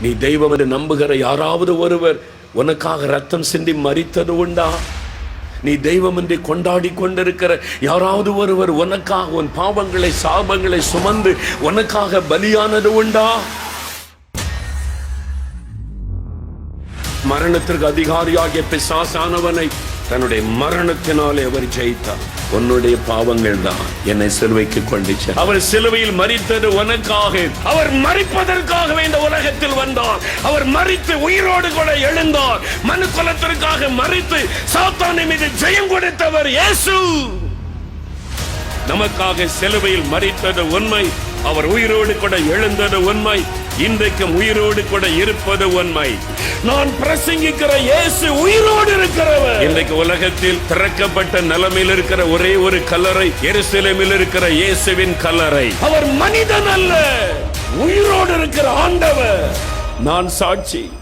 நீ தெய்வம் என்று நம்புகிற யாராவது ஒருவர் உனக்காக ரத்தம் சிந்தி மறித்தது உண்டா? நீ தெய்வம் என்று கொண்டாடி கொண்டிருக்கிற யாராவது ஒருவர் உனக்காக உன் பாவங்களை சாபங்களை சுமந்து உனக்காக பலியானது உண்டா? மரணத்திற்கு அதிகாரியாகிய பிசாசானவனை தன்னுடைய மரணத்தினால் அவர் ஜெயித்தார். உன்னுடைய பாவங்கள் தான் என்னை சிலுவைக்கு கொண்டு அவர் சிலுவையில் மறித்தது உனக்காக. அவர் மறிப்பதற்காகவே இந்த உலகத்தில் வந்தார். அவர் மறித்து உயிரோடு கூட எழுந்தார். மனு குலத்திற்காக மறித்து சாத்தானை மீது ஜெயம் கொடுத்தவர் இயேசு. நமக்காக சிலுவையில் மறித்தது உண்மை. அவர் உயிரோடு கூட எழுந்தது உண்மை. இன்றைக்கும் உயிரோடு கூட இருப்பது உண்மை. நான் பிரசங்கிக்கிற இயேசு உயிரோடு இருக்கிறவர். இன்றைக்கு உலகத்தில் திறக்கப்பட்ட நிலைமையில் இருக்கிற ஒரே ஒரு கல்லறை எருசலேமில் இருக்கிற இயேசுவின் கல்லறை. அவர் மனிதன் அல்ல உயிரோடு இருக்கிற ஆண்டவர். நான் சாட்சி.